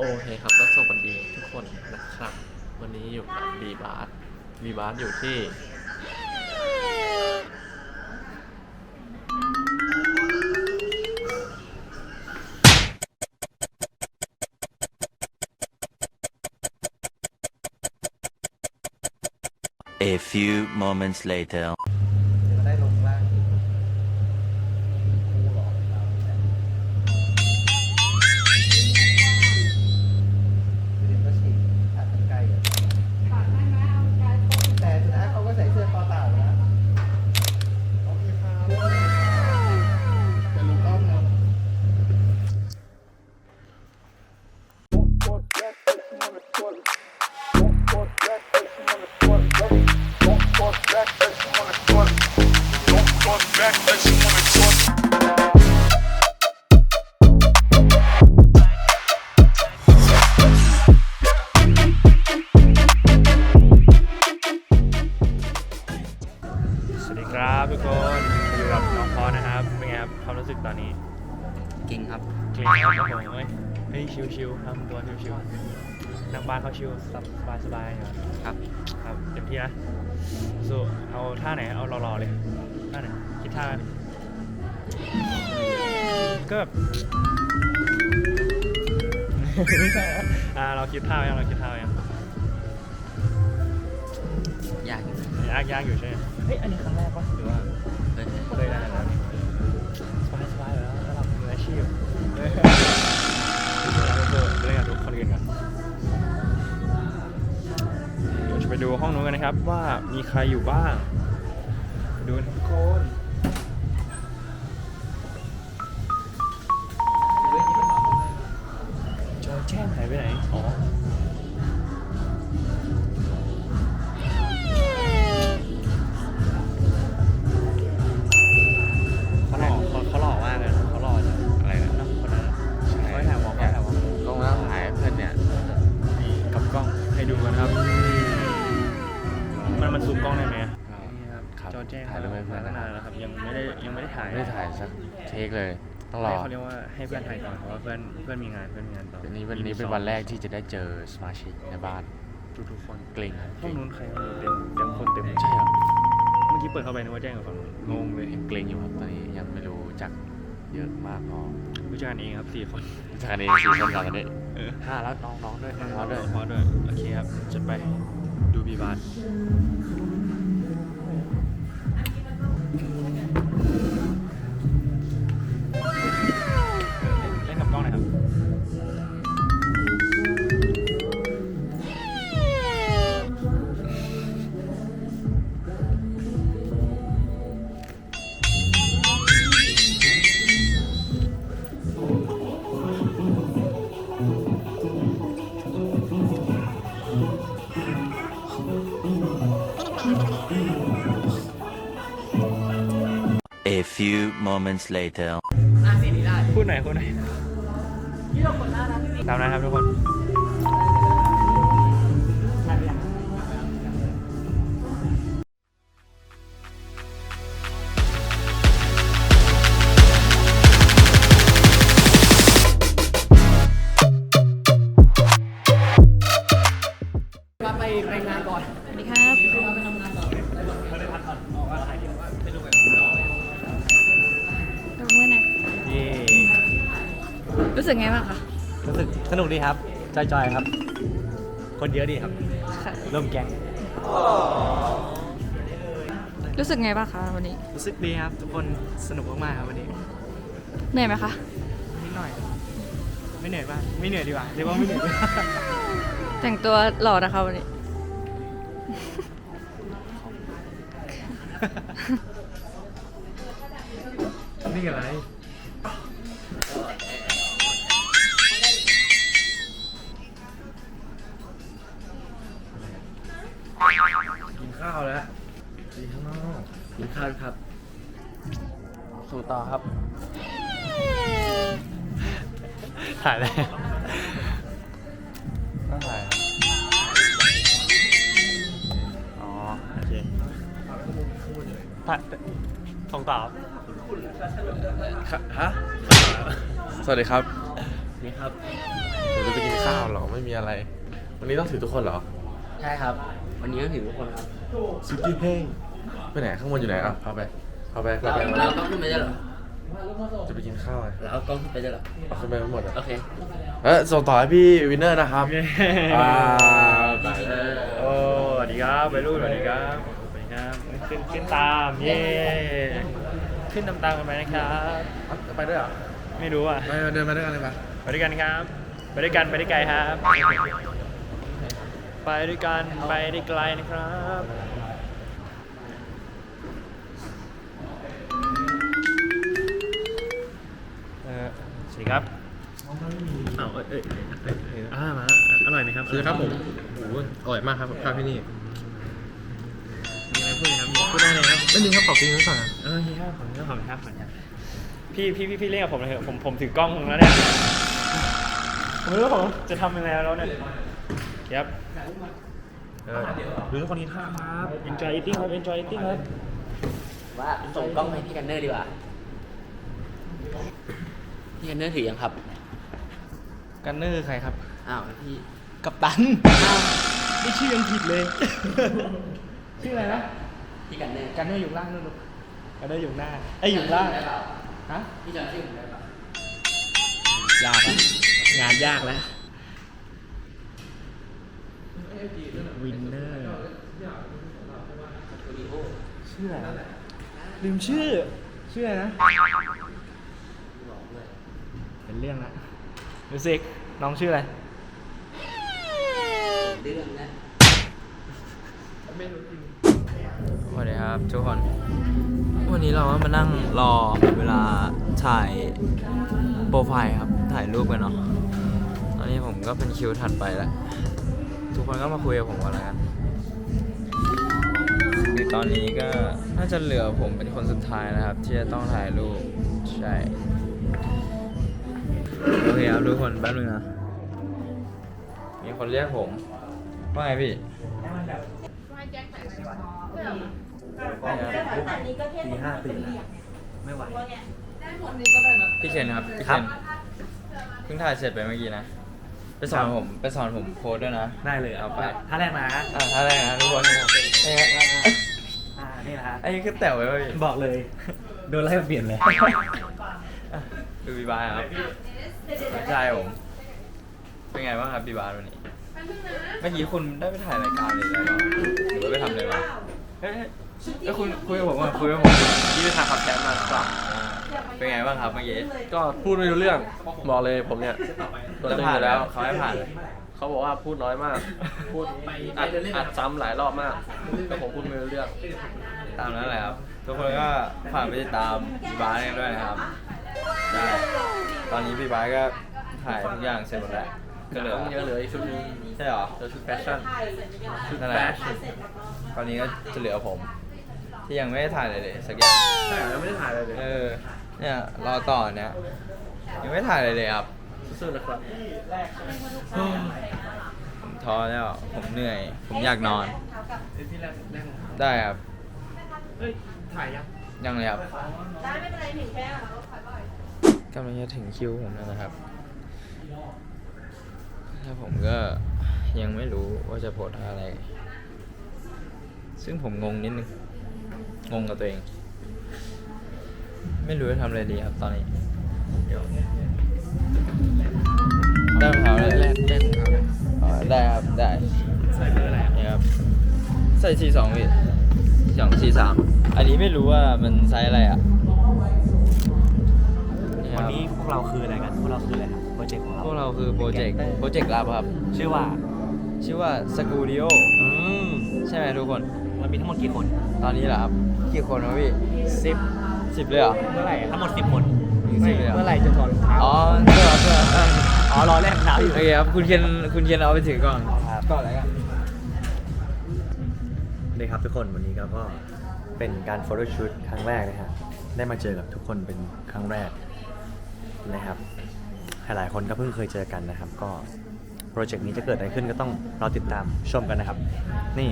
โอเคครับก็สวัสดีทุกคนนะครับ วันนี้อยู่กับบีบาร์บีบาร์อยู่ที่ A few moments later. ตอนนี้เก่งครับเกรงครับโอ้โหเฮ้ยเฮ้ยชิวๆทำตัวชิวๆนั่งบ้านเขาชิวสบายสบายๆอยู่ครับครับเต็มที่นะสู้เอาท่าไหนเอารอๆเลยท่าไหนคิดท่าก็แบบไม่ใช่อะอ่าเราคิดท่ายังเราคิดท่ายังยากอยู่ยากยากอยู่ใช่ไหมเฮ้ยอันนี้ครั้งแรกปะหรือว่า นะครับว่ามีใครอยู่บ้าง ดูนะทุกคน ซูมกล้องได้ไหมอะนี่ครับครับจอแจ้งถ่ายรูปให้เพื่อนตั้งนะนานแล้วครับ ยังไม่ได้ยังไม่ได้ถ่ายไม่ได้ถ่ายสักเทคเลย ต้องรอให้เขาเรียกว่าให้เพื่อนถ่ายก่อนเพราะว่าเพื่อนเพื่อนมีงานเพื่อนมีงานต่อวันนี้วันนี้เป็นวันแรกที่จะได้เจอสมาชิกในบ้านทุกทุกๆคนเกรงห้องนู้นใครไม่รู้เต็มเต็มคนเต็มใช่เหรอเมื่อกี้เปิดเข้าไปนึกว่าแจ้งกับฝั่งนู้นงงเลยยังเกรงอยู่ครับตอนนี้ยังไม่รู้จักเยอะมากพอผู้จัดการเองครับสี่คนจากนี้สี่คนกันวันนี้เออ ห้าแล้วน้องๆด้วยน้องๆด้วย พอด้วยโอเคครับจัดไปดูบีบาร์ A few moments later. พูดหน่อยพูดหน่อยตามนะครับทุกคน รู้สึกไงบ้างคะรู้สึกสนุกดีครับ จอยๆครับ คนเยอะดีครับ ค่ะ ร่วมแก๊ง รู้สึกไงบ้างคะวันนี้ รู้สึกดีครับ ทุกคนสนุกมากๆครับวันนี้ เหนื่อยไหมคะ นิดหน่อย ไม่เหนื่อยบ้างไม่เหนื่อยดีกว่าเรียกว่าไม่เหนื่อย แต่งตัวหล่อนะคะวันนี้ นี่อะไร ต่อครับ ถ่ายแล้วต้องถ่ายครับอ๋อโอเคถ่ายส่งต่อครับฮะ สวัสดีครับ นี่ครับสวัสจะไปกินข้าวเหรอ ไม่มีอะไร วันนี้ต้องถือทุกคนเหรอ ใช่ครับ วันนี้ก็ถือทุกคนครับ สุกี้แห้งไปไหนข้างบนอยู่ไหนอะพาไป พาไปพาเราไปเราต้องขึ้นไปได้เหรอจะไปกินข้าวอะเราเอากล้องขึ้นไปได้เหรอเอาขึ้นไปไม่หมดอะโอเคเออส่งต่อให้พี่วินเนอร์นะครับอ่าไปเลยโอ้สวัสดีครับไปรุ่นสวัสดีครับสวัสดีครับขึ้นขึ้นตามเย่ขึ้นตามตามๆกันไปนะครับไปด้วยเหรอไม่รู้อะไปเดินมาด้วยกันเลยปะไปด้วยกันครับ ไปด้วยกันไปได้ไกลครับ ไปด้วยกันไปได้ไกลนะครับ วัสดีครับอ้าวเอ้ยเอ้ยเอ้ยเอ้ยอ่ามาอร่อยไหมครับคือครับผมโอ้โหอร่อยมากครับข้าวที่นี่มีอะไรพูดไหมครับพูดได้เลยครับไม่มีครับขอบคุณทั้งสองเออพี่ครับผมก็ขอบคุณครับขอบคุณครับพี่พี่พี่พี่เล่นกับผมเลยเถอะผมผมถือกล้องแล้วเนี่ยผมไม่รู้ว่าผมจะทำยังไงแล้วเนี่ยครับเออดูทุกคนนี้ท่าครับ enjoy eating ครับ enjoy eating ครับว่าส่งกล้องให้พี่กันเนอร์ดีกว่า พี่กันเนอร์ถือยังครับ กันเนอร์ใครครับ อ้าวพี่กัปตันนี่ชื่อยังผิดเลย ชื่ออะไรนะพี่กันเนอร์กันเนอร์อยู่ล่างนู่นลูกกันเนอร์อยู่หน้าไอ้ยอยู่ล่าง ได้เปล่าฮะ พี่จำชื่อผมได้เปล่ายากอะงานยากแล้ว วินเนอร์สตูดิโอชื่ออะไรลืมชื่อ ชื่ออะไรนะบอกเลย เป็นเรื่องละมิวสิกน้องชื่ออะไรเรื่องนะสวัสดีครับทุกคน วันนี้เราก็มานั่งรอเวลาถ่ายโปรไฟล์ครับ ถ่ายรูปกันเนาะ ตอนนี้ผมก็เป็นคิวถัดไปแล้ว ทุกคนก็มาคุยกับผมก่อนแล้วกันคือตอนนี้ก็น่าจะเหลือผมเป็นคนสุดท้ายนะครับ ที่จะต้องถ่ายรูป ใช่ โอเคครับทุกคนแป๊บนึงนะ มีคนเรียกผม ว่าไงพี่ปีห้าปีไม่ไหวพี่เคนครับพี่เคนเพิ่งถ่ายเสร็จไปเมื่อกี้นะ ไปสอนผม ไปสอนผมโพสด้วยนะ ได้เลยเอาไปท่าแรกมาอ่าท่าแรกนะทุกคนนี่ฮะอ่านี่นะฮะอันนี้คือแต่วไว้ป่ะพี่บอกเลย โดนไล่มาเปลี่ยนเลยอะดูบีบายครับ ใช่ผมเป็นไงบ้างครับบีบายวันนี้ เมื่อกี้คุณได้ไปถ่ายรายการเลยแล้วเหรอหรือว่าไปทำอะไรมาเฮ้ยเอ้ยคุณคุยกับผมก่อนคุยกับผมที่ไปถ่ายขับแคมมาครับอ่าเป็นไงบ้างครับเมื่อกี้ก็พูดไม่รู้เรื่องบอกเลยผมเนี่ยตัวจะตึงผ่าอนยู่แล้แล้ววเขาให้ผ่านเลยเขาบอกว่าพูดน้อยมาก พูดอัดอัดซ้ำหลายรอบมากแต่ผมพูดไม่รู้เรื่อง ตามนั้นแหละครับ ทุกคนก็ฝากไปติดตามพี่บาสกันด้วยนะครับ ได้ ตอนนี้พี่บาสก็ถ่ายทุกอย่างเสร็จหมดแล้วก็เหลือต้องเยอะเหลยชุดนึงใช่เหรอเหลือชุดแฟชั่นนั่นแหละตอนนี้ก็จะเหลือผม ที่ยังไม่ได้ถ่ายเลยเลยสักอย่างใช่ยังไม่ได้ถ่ายอะไรเลยเออเนี่ยรอต่อเนี่ยยังไม่ถ่ายเลยเลยครับสู้ๆนะครับผมท้อแล้วผมเหนื่อย ผมอยากนอน ได้ครับเฮ้ยถ่ายยังยังเลยครับกำลังจะถึงคิวผมแล้วนะครับแล้วผมก็ยังไม่รู้ว่าจะโพสท่าอะไร ซึ่งผมงงนิดนึง งงกับตัวเอง ไม่รู้จะทำอะไรดีครับตอนนี้ เดี๋ยวได้รองเท้าเลยแรกแรกรองเท้าเลยอ๋อได้ครับ ได้ ใส่เบอร์อะไรนี่ครับ ใส่สี่สองพี่สองสี่สามอันนี้ไม่รู้ว่ามันไซส์อะไรอะนี่ค วันรับนี้พวกเราคืออะไรกัน พวกเราคืออะไรครับโปรเจกต์ของเรา พวกเราคือโปรเจกต์ โปรเจกต์ลับครับ ชื่อว่า ชื่อว่าสกูดิโออืมใช่ไหมทุกคน มันมีทั้งหมดกี่คน ตอนนี้เหรอครับ กี่คนวะพี่สิบสิบเลยเหรอเมื่อไหร่ทั้งหมดสิบคนมีสิบเลยเหรอ เมื่อไหร่จะถอดรองเท้าอ๋อเสื้อเสื้ออ๋อรอแลกรองเท้าอยู่โอเคครับ คุณเคนคุณเคนเอาไปถือก่อนครับก่อนอะไรกันเลยครับทุกคนวันนี้เราก็เป็นการโฟโต้ชูตครั้งแรกนะฮะได้มาเจอกับทุกคนเป็นครั้งแรก นะครับ หลายๆคนก็เพิ่งเคยเจอกันนะครับ ก็โปรเจกต์นี้จะเกิดอะไรขึ้นก็ต้องรอติดตามชมกันนะครับ นี่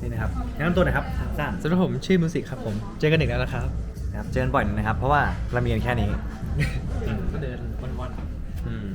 นี่นะครับแนะนำตัวหน่อยครับสั้นสำหรับผมชื่อมิวสิกครับผม เจอกันอีกแล้วนะครับๆนะครับเจอกันบ่อยหน่อยนะครับ เพราะว่าเรามีกันแค่นี้เดินวันอืม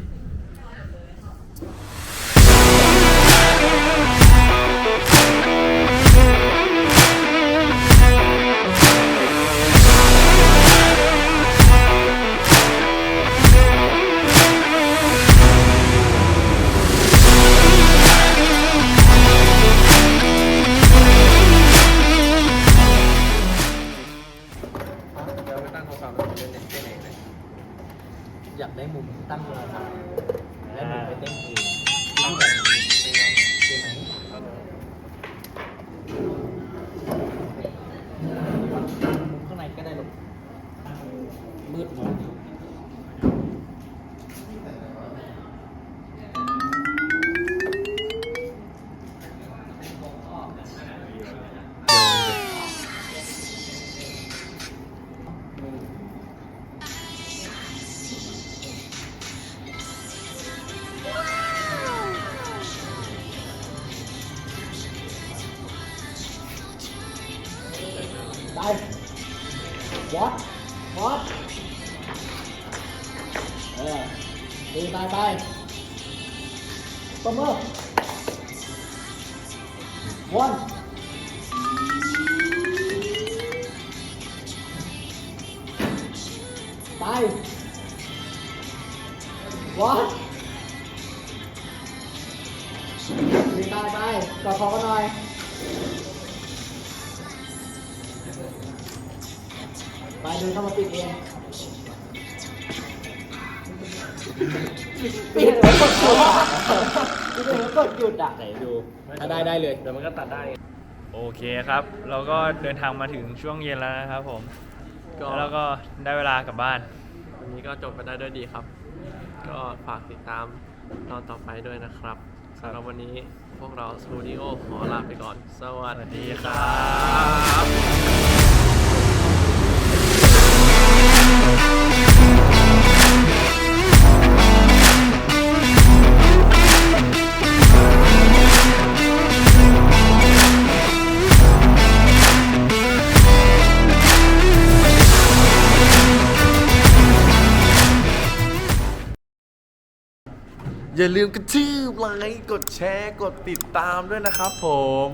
มืดมองอยู่ไปวอดวอด ตีไปไปตบมือวันไปวอดตีไปไปกอดคอกันหน่อยไปเดินเข้ามาปิดเอง ปิดแล้วกดหยุดอะปิดแล้วกดหยุดอะไหนดูได้ได้เลย เดี๋ยวมันก็ตัดได้ โอเคครับ เราก็เดินทางมาถึงช่วงเย็นแล้วนะครับผม ก็ แล้วก็ได้เวลากลับบ้าน วันนี้ก็จบไปได้ด้วยดีครับ ก็ฝากติดตามตอนต่อไปด้วยนะครับสำหรับวันนี้พวกเราสตูดิโอขอลาไปก่อน สวัสสวัสดีดีคครัรับบ อย่าลืมกระทืบไลค์กดแชร์กดติดตามด้วยนะครับผม